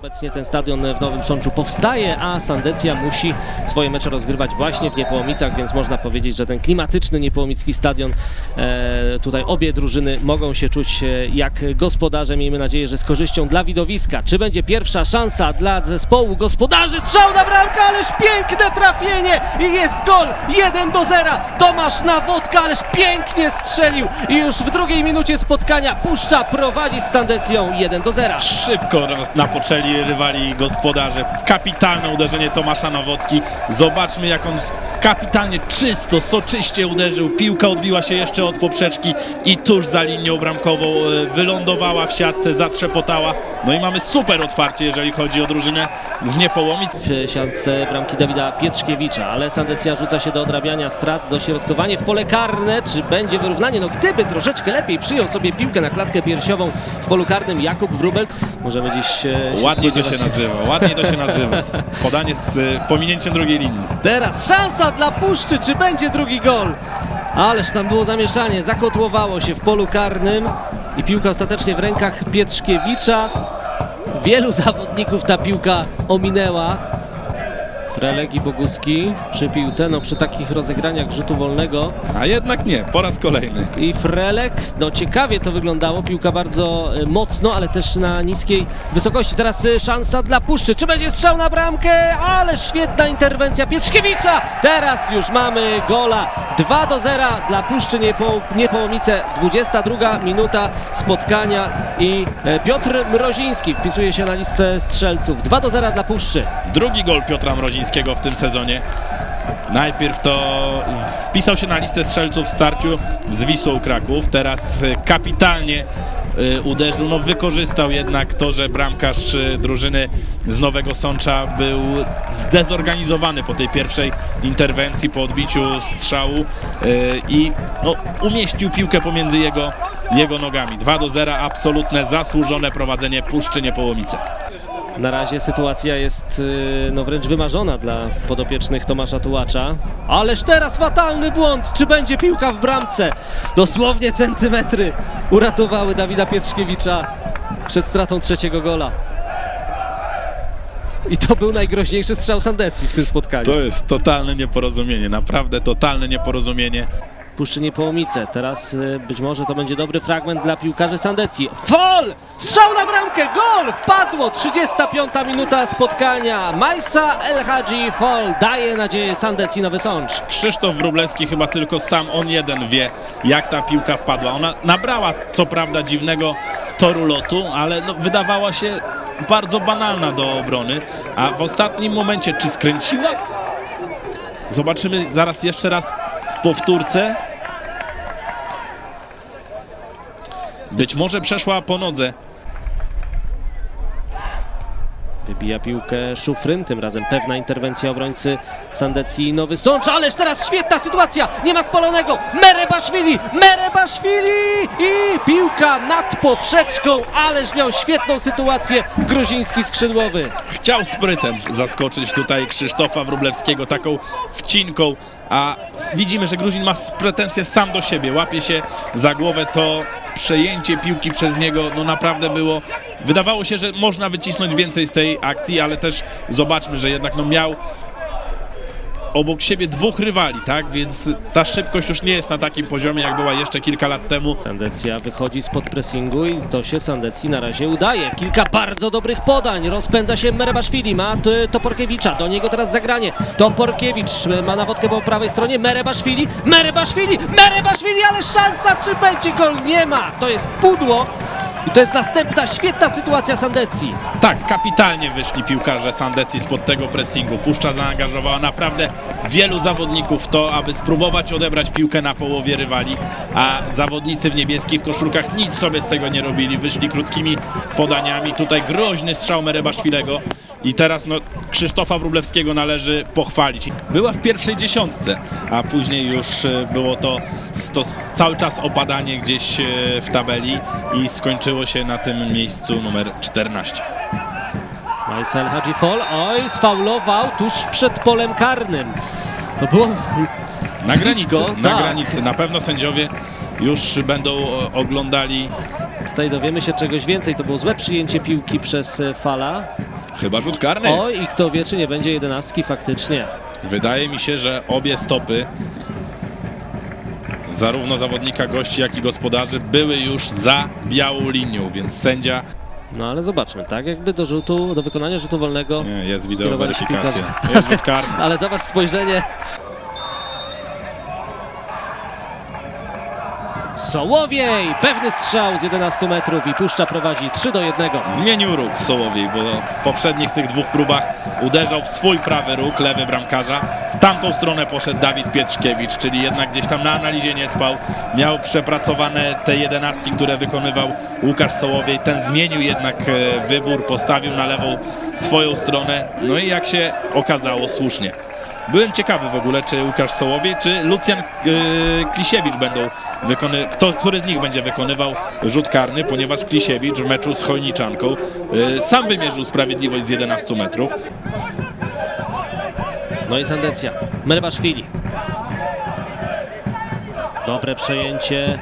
Obecnie ten stadion w Nowym Sączu powstaje, a Sandecja musi swoje mecze rozgrywać właśnie w Niepołomicach, więc można powiedzieć, że ten klimatyczny Niepołomicki stadion, e, tutaj obie drużyny mogą się czuć e, jak gospodarze. Miejmy nadzieję, że z korzyścią dla widowiska. Czy będzie pierwsza szansa dla zespołu gospodarzy? Strzał na bramkę, ależ piękne trafienie i jest gol 1 do 0. Tomasz Nawodka, ależ pięknie strzelił i już w drugiej minucie spotkania Puszcza prowadzi z Sandecją 1 do 0. Szybko roz- rywali gospodarze. Kapitalne uderzenie Tomasza Nowotki. Zobaczmy jak on kapitalnie czysto, soczyście uderzył. Piłka odbiła się jeszcze od poprzeczki i tuż za linią bramkową e, wylądowała w siatce, zatrzepotała. No i mamy super otwarcie, jeżeli chodzi o drużynę z Niepołomic. w siatce bramki Dawida Pietrzkiewicza, ale Sandecja rzuca się do odrabiania strat, dośrodkowanie w pole karne, czy będzie wyrównanie? No gdyby troszeczkę lepiej przyjął sobie piłkę na klatkę piersiową w polu karnym Jakub Wrubel, możemy dziś e, się Ładnie to się nazywa, ładnie to się nazywa. Podanie z e, pominięciem drugiej linii. Teraz szansa dla Puszczy, czy będzie drugi gol? Ależ tam było zamieszanie, zakotłowało się w polu karnym i piłka ostatecznie w rękach Pietrzkiewicza. Wielu zawodników ta piłka ominęła. Frelek i Boguski przy piłce, no przy takich rozegraniach rzutu wolnego A jednak nie, po raz kolejny. i Frelek, no ciekawie to wyglądało, piłka bardzo e, mocno, ale też na niskiej wysokości. Teraz e, szansa dla Puszczy, czy będzie strzał na bramkę? Ale świetna interwencja Pietrzkiewicza! Teraz już mamy gola 2 do 0 dla Puszczy Niepo, Niepołomice, 22 minuta spotkania i e, Piotr Mroziński wpisuje się na listę strzelców. 2 do 0 dla Puszczy. Drugi gol Piotra Mrozińskiego w tym sezonie. Najpierw to wpisał się na listę strzelców w starciu z Wisłą Kraków. Teraz kapitalnie y, uderzył. No, wykorzystał jednak to, że bramkarz y, drużyny z Nowego Sącza był zdezorganizowany po tej pierwszej interwencji, po odbiciu strzału y, i no, umieścił piłkę pomiędzy jego, jego nogami. 2 do 0, absolutne, zasłużone prowadzenie Puszczy Niepołomice. Na razie sytuacja jest yy, no wręcz wymarzona dla podopiecznych Tomasza Tułacza. Ależ teraz fatalny błąd! Czy będzie piłka w bramce? Dosłownie centymetry uratowały Dawida Pietrzkiewicza przed stratą trzeciego gola. I to był najgroźniejszy strzał Sandecji w tym spotkaniu. To jest totalne nieporozumienie, naprawdę totalne nieporozumienie. Puszczy Niepołomice. Teraz y, być może to będzie dobry fragment dla piłkarzy Sandecji. Fol! Strzał na bramkę! Gol! Wpadło! 35 minuta spotkania. Majsa El Hadji Fol daje nadzieję Sandecji Nowy Sącz. Krzysztof Wróblewski chyba tylko sam on jeden wie, jak ta piłka wpadła. Ona nabrała co prawda dziwnego toru lotu, ale no, wydawała się bardzo banalna do obrony, a w ostatnim momencie czy skręciła? Zobaczymy zaraz jeszcze raz w powtórce. Być może przeszła po nodze. Wybija piłkę Szufryn, tym razem pewna interwencja obrońcy Sandecji Nowy Sącz, ależ teraz świetna sytuacja, nie ma spalonego, Merebaszwili, Merebaszwili i piłka nad poprzeczką, ależ miał świetną sytuację gruziński skrzydłowy. Chciał sprytem zaskoczyć tutaj Krzysztofa Wróblewskiego taką wcinką, a widzimy, że Gruzin ma pretensje sam do siebie, łapie się za głowę, to przejęcie piłki przez niego no naprawdę było, wydawało się, że można wycisnąć więcej z tej akcji, ale też zobaczmy, że jednak no miał obok siebie dwóch rywali, tak, więc ta szybkość już nie jest na takim poziomie, jak była jeszcze kilka lat temu. Sandecja wychodzi spod pressingu i to się Sandecji na razie udaje. Kilka bardzo dobrych podań. Rozpędza się Merebaszwili, ma Toporkiewicza. Do niego teraz zagranie. Toporkiewicz ma nawodkę po prawej stronie. Merebaszwili, Merebaszwili, Merebaszwili, ale szansa czy będzie gol? Nie ma. To jest pudło. I to jest następna świetna sytuacja Sandecji. Tak, kapitalnie wyszli piłkarze Sandecji spod tego pressingu. Puszcza zaangażowała naprawdę wielu zawodników w to, aby spróbować odebrać piłkę na połowie rywali, a zawodnicy w niebieskich koszulkach nic sobie z tego nie robili. Wyszli krótkimi podaniami. Tutaj groźny strzał Merebaszwilego. I teraz no, Krzysztofa Wróblewskiego należy pochwalić. Była w pierwszej dziesiątce, a później już e, było to, to cały czas opadanie gdzieś e, w tabeli i skończyło się na tym miejscu numer 14. Majsel Hadji Fol, oj, sfaulował tuż przed polem karnym. No było Na granicy, na tak. granicy. Na pewno sędziowie już będą e, oglądali Tutaj dowiemy się czegoś więcej. To było złe przyjęcie piłki przez e, Fala. chyba rzut karny. Oj, i kto wie, czy nie będzie jedenastki faktycznie. Wydaje mi się, że obie stopy zarówno zawodnika gości, jak i gospodarzy były już za białą linią, więc sędzia No ale zobaczmy, tak? Jakby do rzutu, do wykonania rzutu wolnego. nie, jest wideo weryfikacja. Jest rzut karny. Ale zobacz spojrzenie. Sołowiej! Pewny strzał z 11 metrów i Puszcza prowadzi 3 do 1. Zmienił róg Sołowiej, bo w poprzednich tych dwóch próbach uderzał w swój prawy róg, lewy bramkarza. W tamtą stronę poszedł Dawid Pietrzkiewicz, czyli jednak gdzieś tam na analizie nie spał. Miał przepracowane te jedenastki, które wykonywał Łukasz Sołowiej. Ten zmienił jednak e, wybór, postawił na lewą swoją stronę. No i jak się okazało, słusznie. Byłem ciekawy w ogóle, czy Łukasz Sołowiej, czy Lucjan e, Klisiewicz będą wykony... Kto, który z nich będzie wykonywał rzut karny, ponieważ Klisiewicz w meczu z Chojniczanką e, sam wymierzył sprawiedliwość z 11 metrów. No i Sandecja. Merbaszwili. Dobre przejęcie.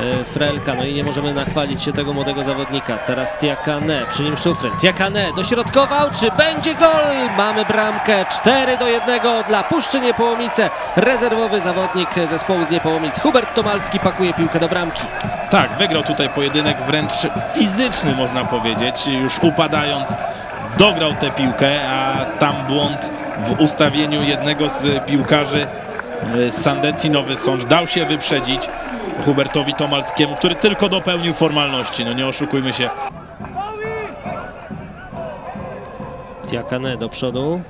E, Frelka, no i nie możemy nachwalić się tego młodego zawodnika. Teraz Tiakane, przy nim Szufryn. Tiakane dośrodkował, czy będzie gol? Mamy bramkę 4 do 1 dla Puszczy Niepołomice. Rezerwowy zawodnik zespołu z Niepołomic. Hubert Tomalski pakuje piłkę do bramki. Tak, wygrał tutaj pojedynek wręcz fizyczny, można powiedzieć, już upadając. Dograł tę piłkę, a tam błąd w ustawieniu jednego z piłkarzy z Sandecji Nowy Sącz dał się wyprzedzić Hubertowi Tomalskiemu, który tylko dopełnił formalności, no nie oszukujmy się. Tiakane do przodu.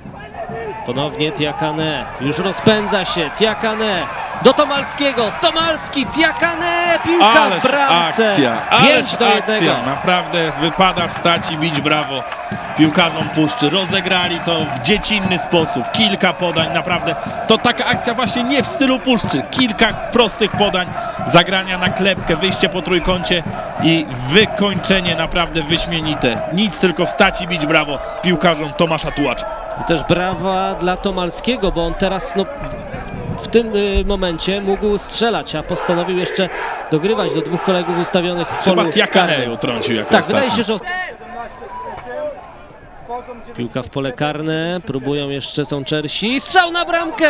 Ponownie Tiakane. Już rozpędza się. Tiakane do Tomalskiego. Tomalski, Tiakane. Piłka Ależ w bramce. akcja, 5 ależ do 1. akcja, naprawdę wypada wstać i bić brawo piłkarzom Puszczy. Rozegrali to w dziecinny sposób, kilka podań, naprawdę to taka akcja właśnie nie w stylu Puszczy. Kilka prostych podań, zagrania na klepkę, wyjście po trójkącie i wykończenie naprawdę wyśmienite. Nic, tylko wstać i bić brawo piłkarzom Tomasza Tułacza. I też brawa dla Tomalskiego, bo on teraz no, w- tym y, momencie mógł strzelać, a postanowił jeszcze dogrywać do dwóch kolegów ustawionych w Chyba polu Tiakaneju karnym. trącił jako Tak, ostatni. wydaje się, że... os- Piłka w pole karne, próbują jeszcze są Czersi. Strzał na bramkę!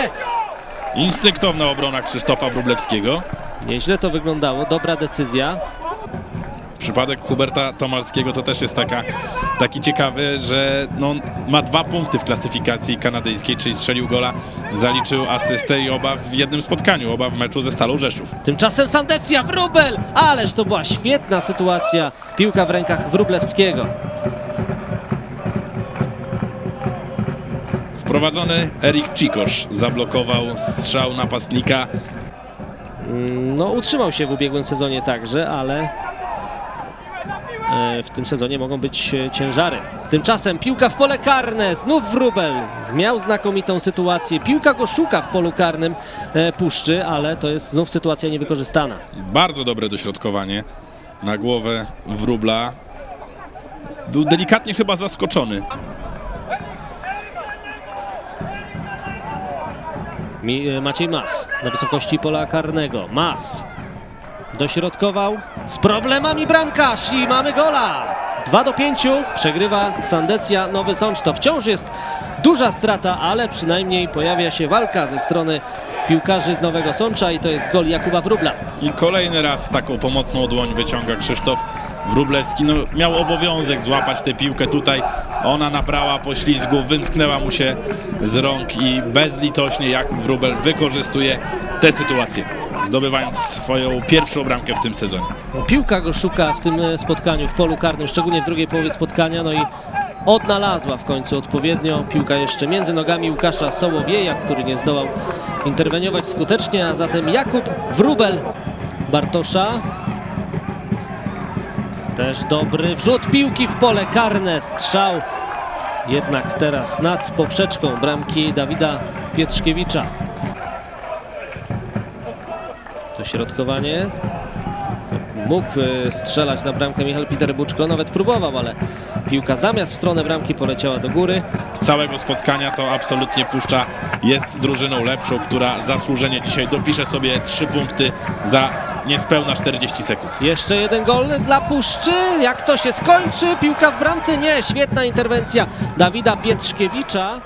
Instynktowna obrona Krzysztofa Wróblewskiego. Nieźle to wyglądało, dobra decyzja. Przypadek Huberta Tomalskiego to też jest taka, taki ciekawy, że no, ma dwa punkty w klasyfikacji kanadyjskiej, czyli strzelił gola, zaliczył asystę i oba w jednym spotkaniu, oba w meczu ze Stalą Rzeszów. Tymczasem Sandecja, Wróbel! Ależ to była świetna sytuacja. Piłka w rękach Wróblewskiego. Wprowadzony Erik Cikosz zablokował strzał napastnika. Mm, No, utrzymał się w ubiegłym sezonie także, ale w tym sezonie mogą być e, ciężary. Tymczasem piłka w pole karne, znów Wróbel. Miał znakomitą sytuację. Piłka go szuka w polu karnym e, Puszczy, ale to jest znów sytuacja niewykorzystana. Bardzo dobre dośrodkowanie na głowę Wróbla. Był delikatnie chyba zaskoczony. E, Maciej Mas na wysokości pola karnego. Mas dośrodkował z problemami bramkarz i mamy gola. 2 do 5 przegrywa Sandecja Nowy Sącz. To wciąż jest duża strata, ale przynajmniej pojawia się walka ze strony piłkarzy z Nowego Sącza i to jest gol Jakuba Wróbla. I kolejny raz taką pomocną dłoń wyciąga Krzysztof Wróblewski. No, miał obowiązek złapać tę piłkę tutaj. Ona nabrała poślizgu, wymsknęła mu się z rąk i bezlitośnie Jakub Wróbel wykorzystuje tę sytuację, zdobywając swoją pierwszą bramkę w tym sezonie. Piłka go szuka w tym e, spotkaniu w polu karnym, szczególnie w drugiej połowie spotkania, no i odnalazła w końcu odpowiednio. Piłka jeszcze między nogami Łukasza Sołowieja, który nie zdołał interweniować skutecznie, a zatem Jakub Wróbel Bartosza. Też dobry wrzut piłki w pole karne, strzał jednak teraz nad poprzeczką bramki Dawida Pietrzkiewicza. Dośrodkowanie, mógł e, strzelać na bramkę Michał Peter Buczko, nawet próbował, ale piłka zamiast w stronę bramki poleciała do góry. Całego spotkania to absolutnie puszcza jest drużyną lepszą, która zasłużenie dzisiaj dopisze sobie 3 punkty za niespełna 40 sekund. Jeszcze jeden gol dla Puszczy. Jak to się skończy? Piłka w bramce? Nie. Świetna interwencja Dawida Pietrzkiewicza.